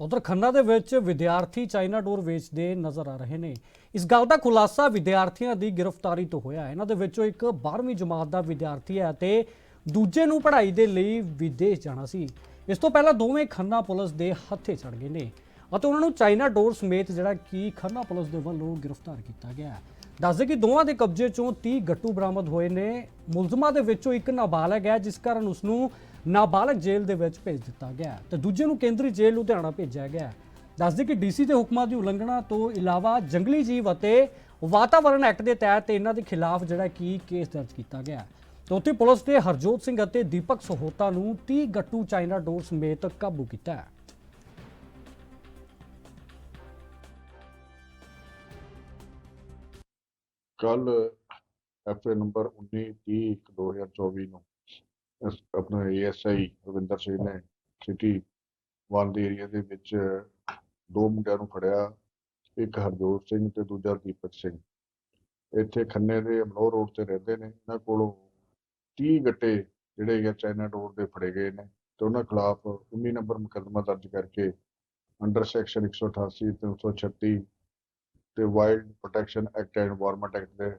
ਉਧਰ ਖੰਨਾ ਦੇ ਵਿੱਚ ਵਿਦਿਆਰਥੀ ਚਾਈਨਾ ਡੋਰ ਵੇਚਦੇ ਨਜ਼ਰ ਆ ਰਹੇ ਨੇ। ਇਸ ਗੱਲ ਦਾ ਖੁਲਾਸਾ ਵਿਦਿਆਰਥੀਆਂ ਦੀ ਗ੍ਰਿਫਤਾਰੀ ਤੋਂ ਹੋਇਆ ਇਹਨਾਂ ਦੇ ਵਿੱਚੋਂ ਇੱਕ 12ਵੀਂ ਜਮਾਤ ਦਾ ਵਿਦਿਆਰਥੀ ਹੈ ਤੇ ਦੂਜੇ ਨੂੰ ਪੜ੍ਹਾਈ ਦੇ ਲਈ ਵਿਦੇਸ਼ ਜਾਣਾ ਸੀ। ਇਸ ਤੋਂ ਪਹਿਲਾਂ ਦੋਵੇਂ ਖੰਨਾ ਪੁਲਿਸ ਦੇ ਹੱਥੇ ਚੜ ਗਏ ਨੇ ਅਤੇ ਉਹਨਾਂ ਨੂੰ ਚਾਈਨਾ ਡੋਰ ਸਮੇਤ ਜਿਹੜਾ ਕਿ ਖੰਨਾ ਪੁਲਿਸ ਦੇ ਵੱਲੋਂ ਗ੍ਰਿਫਤਾਰ ਕੀਤਾ ਗਿਆ ਦੱਸਦੇ ਕਿ ਦੋਵਾਂ ਦੇ ਕਬਜ਼ੇ ਚੋਂ 30 ਗੱਟੂ ਬਰਾਮਦ ਹੋਏ ਨੇ। ਮੁਲਜ਼ਮਾਂ ਦੇ ਵਿੱਚੋਂ ਇੱਕ ਨਾਬਾਲਗ ਹੈ, ਜਿਸ ਕਾਰਨ ਉਸ ਨੂੰ ਨਾਬਾਲਗ ਜੇਲ੍ਹ ਦੇ ਵਿੱਚ ਭੇਜ ਦਿੱਤਾ ਗਿਆ ਤੇ ਦੂਜੇ ਨੂੰ ਕੇਂਦਰੀ ਜੇਲ੍ਹ ਲੁਧਿਆਣਾ ਭੇਜਿਆ ਗਿਆ ਦੱਸਦੇ ਕਿ ਡੀਸੀ ਦੇ ਹੁਕਮਾਂ ਦੀ ਉਲੰਘਣਾ ਤੋਂ ਇਲਾਵਾ ਜੰਗਲੀ ਜੀਵ ਅਤੇ ਵਾਤਾਵਰਣ ਐਕਟ ਦੇ ਤਹਿਤ ਇਹਨਾਂ ਦੇ ਖਿਲਾਫ ਜਿਹੜਾ ਕੀ ਕੇਸ ਦਰਜ ਕੀਤਾ ਗਿਆ ਤੇ ਉੱਥੇ ਪੁਲਿਸ ਨੇ ਹਰਜੋਤ ਸਿੰਘ ਅਤੇ ਦੀਪਕ ਸਹੋਤਾ ਨੂੰ 30 ਗੱਟੂ ਚਾਈਨਾ ਡੋਰ ਸਮੇਤ ਕਾਬੂ ਕੀਤਾ ਹੈ। ਕੱਲ ਐਫਏ ਨੰਬਰ 1930/2024 ਨੂੰ ਇਸ ਆਪਣਾ ਏਐਸਆਈ ਰਵਿੰਦਰ ਸਿੰਘ ਨੇ ਸਿਟੀ ਵਾਲ ਦੇ ਏਰੀਆ ਦੇ ਵਿੱਚ ਦੋ ਮੁੰਡਿਆਂ ਨੂੰ ਫੜਿਆ, ਇੱਕ ਹਰਜੋਤ ਸਿੰਘ ਤੇ ਦੂਜਾ ਦੀਪਕ ਸਿੰਘ। ਇੱਥੇ ਖੰਨੇ ਦੇ ਅਮਲੋਹ ਰੋਡ ਤੇ ਰਹਿੰਦੇ ਨੇ। ਇਹਨਾਂ ਕੋਲੋਂ 30 ਗੱਟੇ ਜਿਹੜੇ ਹੈ ਚਾਈਨਾ ਡੋਰ ਦੇ ਫੜੇ ਗਏ ਨੇ ਤੇ ਉਹਨਾਂ ਖਿਲਾਫ 19 ਨੰਬਰ ਮੁਕੱਦਮਾ ਦਰਜ ਕਰਕੇ ਅੰਡਰ ਸੈਕਸ਼ਨ 188 ਤੇ 336 ਤੇ ਵਾਈਲਡ ਪ੍ਰੋਟੈਕਸ਼ਨ ਐਕਟ ਐਂਡ ਵਾਰਮਟ ਐਕਟ ਦੇ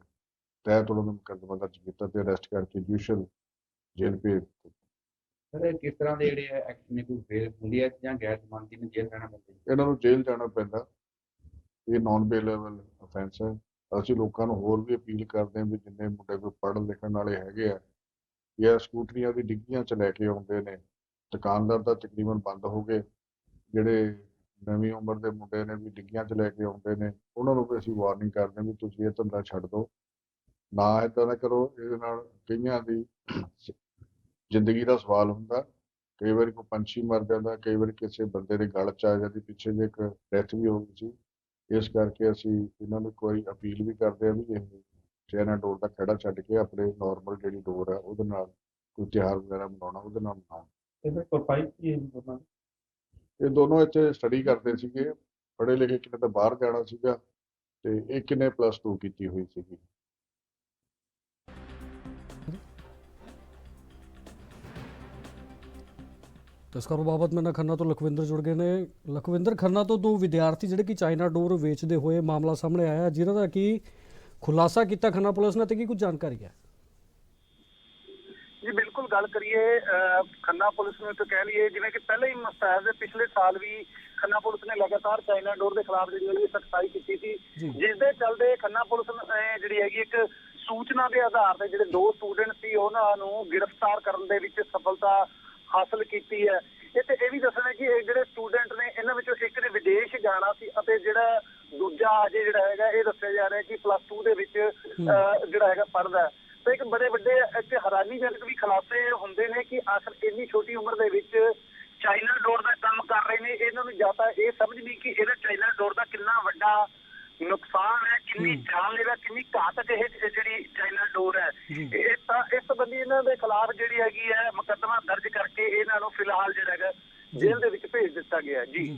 ਤਹਿਤ ਉਹਨਾਂ ਨੂੰ ਮੁਕੱਦਮਾ ਦਰਜ ਕੀਤਾ ਤੇ ਅਰੈਸਟ ਕਰਕੇ ਜੁਡੀਸ਼ੀਅਲ ਜੇਲ੍ਹ ਭੇਜ ਦਿੱਤਾ। ਸਰ ਇਹ ਕਿਸ ਤਰ੍ਹਾਂ ਦੇ ਜਿਹੜੇ ਐਕਟ ਨੇ? ਕੋਈ ਫੇਰ ਹੁੰਦੀ ਹੈ ਜਾਂ ਗੈਰ ਜ਼ਮਾਨਤੀ ਨੂੰ ਜੇਲ੍ਹ ਰਹਿਣਾ ਪੈਂਦਾ ਇਹਨਾਂ ਨੂੰ ਜੇਲ੍ਹ ਜਾਣਾ ਪੈਂਦਾ। ਇਹ ਨਾਨ ਬੇਲੇਬਲ ਅਫੈਂਸ ਹੈ। ਅਸੀਂ ਲੋਕਾਂ ਨੂੰ ਹੋਰ ਵੀ ਅਪੀਲ ਕਰਦੇ ਹਾਂ ਵੀ ਜਿੰਨੇ ਮੁੰਡੇ ਕੋਈ ਪੜ੍ਹਨ ਲਿਖਣ ਵਾਲੇ ਹੈਗੇ ਆ ਜਾਂ ਸਕੂਟਰੀਆਂ ਦੀ ਡਿੱਗੀਆਂ 'ਚ ਲੈ ਕੇ ਆਉਂਦੇ ਨੇ ਦੁਕਾਨਦਾਰ ਤਾਂ ਤਕਰੀਬਨ ਬੰਦ ਹੋ ਗਏ। ਜਿਹੜੇ ਨਵੀਂ ਉਮਰ ਦੇ ਮੁੰਡੇ ਨੇ ਵੀ ਡਿੱਗੀਆਂ 'ਚ ਲੈ ਕੇ ਆਉਂਦੇ ਨੇ ਉਹਨਾਂ ਨੂੰ ਵੀ ਅਸੀਂ ਵਾਰਨਿੰਗ ਕਰਦੇ ਹਾਂ ਵੀ ਤੁਸੀਂ ਇਹ ਧੰਦਾ ਛੱਡ ਦਿਓ। ਨਾ ਏਦਾਂ ਦਾ ਕਰੋ ਇਹਦੇ ਨਾਲ ਕਈਆਂ ਦੀ ਜ਼ਿੰਦਗੀ ਦਾ ਸਵਾਲ ਹੁੰਦਾ। ਕਈ ਵਾਰੀ ਕੋਈ ਪੰਛੀ ਮਰ ਜਾਂਦਾ ਕਈ ਵਾਰੀ ਕਿਸੇ ਬੰਦੇ ਦੇ ਗਲ 'ਚ ਆ ਜਾਂਦੀ ਪਿੱਛੇ ਜੇ ਇੱਕ ਡੈਥ ਵੀ ਹੋ ਗਈ ਸੀ। ਇਸ ਕਰਕੇ ਅਸੀਂ ਇਹਨਾਂ ਨੂੰ ਕੋਈ ਅਪੀਲ ਵੀ ਕਰਦੇ ਆ ਵੀ ਇਹ ਚਾਈਨਾ ਡੋਰ ਦਾ ਖੜਾ ਛੱਡ ਕੇ ਆਪਣੇ ਨਾਰਮਲ ਜਿਹੜੀ ਡੋਰ ਹੈ ਉਹਦੇ ਨਾਲ ਕੋਈ ਤਿਉਹਾਰ ਵਗੈਰਾ ਮਨਾਉਣਾ ਉਹਦੇ ਨਾਲ ਮਨਾਉਣ ਤੇ ਫਿਰ ਪ੍ਰੋਫਾਈਲ ਕੀ ਹੈ ਦੋਨਾਂ ਇਹ ਦੋਨੋਂ ਇੱਥੇ ਸਟੱਡੀ ਕਰਦੇ ਸੀਗੇ। ਪੜ੍ਹੇ ਲਿਖੇ ਕਿਤੇ ਤਾਂ ਬਾਹਰ ਜਾਣਾ ਸੀਗਾ ਤੇ ਇੱਕ ਨੇ ਪਲੱਸ 2 ਕੀਤੀ ਹੋਈ ਸੀਗੀ। ਤਸਕਰ ਬਾਬਤ ਮੇਰੇ ਨਾਲ ਖੰਨਾ ਤੋਂ ਲਖਵਿੰਦਰ ਜੁੜ ਗਏ ਨੇ। ਲਖਵਿੰਦਰ ਖੰਨਾ ਤੋਂ ਦੋ ਵਿਦਿਆਰਥੀ ਜਿਹੜੇ ਕਿ ਚਾਈਨਾ ਡੋਰ ਵੇਚਦੇ ਹੋਏ ਮਾਮਲਾ ਸਾਹਮਣੇ ਆਇਆ ਜਿਨ੍ਹਾਂ ਦਾ ਕੀ ਖੁਲਾਸਾ ਕੀਤਾ ਖੰਨਾ ਪੁਲਿਸ ਨੇ ਤੇ ਕੀ ਕੁਝ ਜਾਣਕਾਰੀ ਹੈ? ਜੀ ਬਿਲਕੁਲ ਗੱਲ ਕਰੀਏ ਖੰਨਾ ਪੁਲਿਸ ਨੂੰ ਤਾਂ ਕਹਿ ਲਈਏ ਜਿਵੇਂ ਕਿ ਪਹਿਲੇ ਹੀ ਮੁਸਤੈਦ ਦੇ ਪਿਛਲੇ ਸਾਲ ਵੀ ਖੰਨਾ ਪੁਲਿਸ ਨੇ ਲਗਾਤਾਰ ਚਾਈਨਾ ਡੋਰ ਦੇ ਖਿਲਾਫ ਜਿਹੜੀ ਹੈਗੀ ਸਖਤਾਈ ਕੀਤੀ ਸੀ। ਜਿਸ ਦੇ ਚੱਲਦੇ ਖੰਨਾ ਪੁਲਿਸ ਨੇ ਜਿਹੜੀ ਹੈਗੀ ਇੱਕ ਸੂਚਨਾ ਦੇ ਆਧਾਰ ਤੇ ਜਿਹੜੇ ਦੋ ਸਟੂਡੈਂਟ ਸੀ ਉਹਨਾਂ ਨੂੰ ਗ੍ਰਿਫਤਾਰ ਕਰਨ ਦੇ ਵਿੱਚ ਸਫਲਤਾ ਹਾਸਲ ਕੀਤੀ ਹੈ। ਇਹ ਤੇ ਇਹ ਵੀ ਦੱਸਣਾ ਕਿ ਇਹ ਜਿਹੜੇ ਸਟੂਡੈਂਟ ਨੇ ਇਹਨਾਂ ਵਿੱਚੋਂ ਇੱਕ ਨੇ ਵਿਦੇਸ਼ ਜਾਣਾ ਸੀ ਅਤੇ ਜਿਹੜਾ ਦੂਜਾ ਅਜੇ ਜਿਹੜਾ ਹੈਗਾ ਇਹ ਦੱਸਿਆ ਜਾ ਰਿਹਾ ਕਿ ਪਲੱਸ 2 ਦੇ ਵਿੱਚ ਜਿਹੜਾ ਹੈਗਾ ਪੜਦਾ ਤੇ ਇੱਕ ਬੜੇ ਵੱਡੇ ਇੱਕ ਹੈਰਾਨੀਜਨਕ ਵੀ ਖੁਲਾਸੇ ਹੁੰਦੇ ਨੇ ਕਿ ਆਖਰ ਇੰਨੀ ਛੋਟੀ ਉਮਰ ਦੇ ਵਿੱਚ ਚਾਈਨਾ ਡੋਰ ਦਾ ਕੰਮ ਕਰ ਰਹੇ ਨੇ। ਇਹਨਾਂ ਨੂੰ ਜਾਂ ਤਾਂ ਇਹ ਸਮਝ ਨਹੀਂ ਕਿ ਇਹਦਾ ਚਾਈਨਾ ਡੋਰ ਦਾ ਕਿੰਨਾ ਵੱਡਾ ਨੁਕਸਾਨ ਹੈ ਕਿੰਨੀ ਜਾਨਲੇਵਾ ਕਿੰਨੀ ਘਾਤਕ ਇਹ ਜਿਹੜੀ ਚਾਈਨਾ ਡੋਰ ਹੈ। ਇਹ ਤਾਂ ਇਸ ਸੰਬੰਧੀ ਇਹਨਾਂ ਦੇ ਖਿਲਾਫ ਜਿਹੜੀ ਹੈਗੀ ਹੈ ਮੁਕੱਦਮਾ ਦਰਜ ਕਰਕੇ ਇਹਨਾਂ ਨੂੰ ਫਿਲਹਾਲ ਜਿਹੜਾ ਹੈਗਾ ਜੇਲ੍ਹ ਦੇ ਵਿੱਚ ਭੇਜ ਦਿੱਤਾ ਗਿਆ ਹੈ। ਜੀ।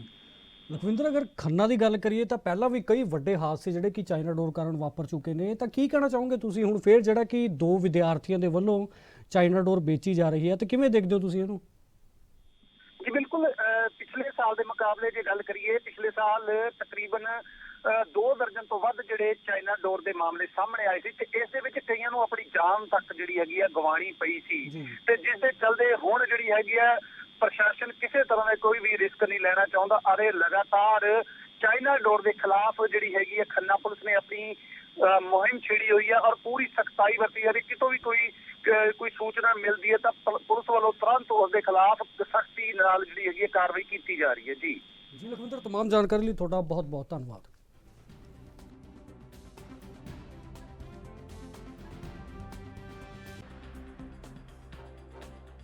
ਲਖਵਿੰਦਰ ਅਗਰ ਖੰਨਾ ਦੀ ਗੱਲ ਕਰੀਏ ਤਾਂ ਪਹਿਲਾਂ ਵੀ ਕਈ ਵੱਡੇ ਹਾਦਸੇ ਜਿਹੜੇ ਕਿ ਚਾਈਨਾ ਡੋਰ ਕਾਰਨ ਵਾਪਰ ਚੁੱਕੇ ਨੇ ਤਾਂ ਕੀ ਕਹਿਣਾ ਚਾਹੋਗੇ ਤੁਸੀਂ? ਹੁਣ ਫੇਰ ਜਿਹੜਾ ਕਿ ਦੋ ਵਿਦਿਆਰਥੀਆਂ ਦੇ ਵੱਲੋਂ ਚਾਈਨਾ ਡੋਰ ਵੇਚੀ ਜਾ ਰਹੀ ਹੈ ਤੇ ਕਿਵੇਂ ਦੇਖਦੇ ਹੋ ਤੁਸੀਂ ਇਹਨੂੰ? ਜੀ ਬਿਲਕੁਲ ਪਿਛਲੇ ਸਾਲ ਦੇ ਮੁਕਾਬਲੇ ਜੇ ਗੱਲ ਕਰੀਏ ਪਿਛਲੇ ਸਾਲ ਤਕਰੀਬਨ ਦੋ ਦਰਜਨ ਤੋਂ ਵੱਧ ਜਿਹੜੇ ਚਾਈਨਾ ਡੋਰ ਦੇ ਮਾਮਲੇ ਸਾਹਮਣੇ ਆਏ ਸੀ ਤੇ ਇਸ ਦੇ ਵਿੱਚ ਕਈਆਂ ਨੂੰ ਆਪਣੀ ਜਾਨ ਤੱਕ ਜਿਹੜੀ ਹੈਗੀ ਆ ਗਵਾਣੀ ਪਈ ਸੀ ਜੀ। ਤੇ ਜਿਸ ਦੇ ਚਲਦੇ ਹੁਣ ਜਿਹੜੀ ਹੈਗੀ ਆ ਪ੍ਰਸ਼ਾਸਨ ਕਿਸੇ ਤਰ੍ਹਾਂ ਦਾ ਕੋਈ ਵੀ ਰਿਸਕ ਨਹੀਂ ਲੈਣਾ ਚਾਹੁੰਦਾ ਅਰੇ ਲਗਾਤਾਰ ਚਾਈਨਾ ਡੋਰ ਦੇ ਖਿਲਾਫ ਜਿਹੜੀ ਹੈਗੀ ਆ ਖੰਨਾ ਪੁਲਿਸ ਨੇ ਆਪਣੀ ਅਹ, ਮੁਹਿੰਮ ਛੇੜੀ ਹੋਈ ਹੈ ਔਰ ਪੂਰੀ ਸਖਤਾਈ ਵਰਤੀ ਜਾ ਰਹੀ ਕਿਤੋਂ ਵੀ ਕੋਈ ਅਹ, ਕੋਈ ਸੂਚਨਾ ਮਿਲਦੀ ਹੈ ਤਾਂ ਪੁਲ- ਪੁਲਿਸ ਵੱਲੋਂ ਤੁਰੰਤ ਉਸ ਦੇ ਖਿਲਾਫ ਸਖਤੀ ਨਾਲ ਜਿਹੜੀ ਹੈਗੀ ਹੈ ਕਾਰਵਾਈ ਕੀਤੀ ਜਾ ਰਹੀ ਹੈ ਜੀ ਜੀ ਲਖਵਿੰਦਰ तमाम ਜਾਣਕਾਰੀ ਲਈ ਤੁਹਾਡਾ ਬਹੁਤ ਬਹੁਤ ਧੰਨਵਾਦ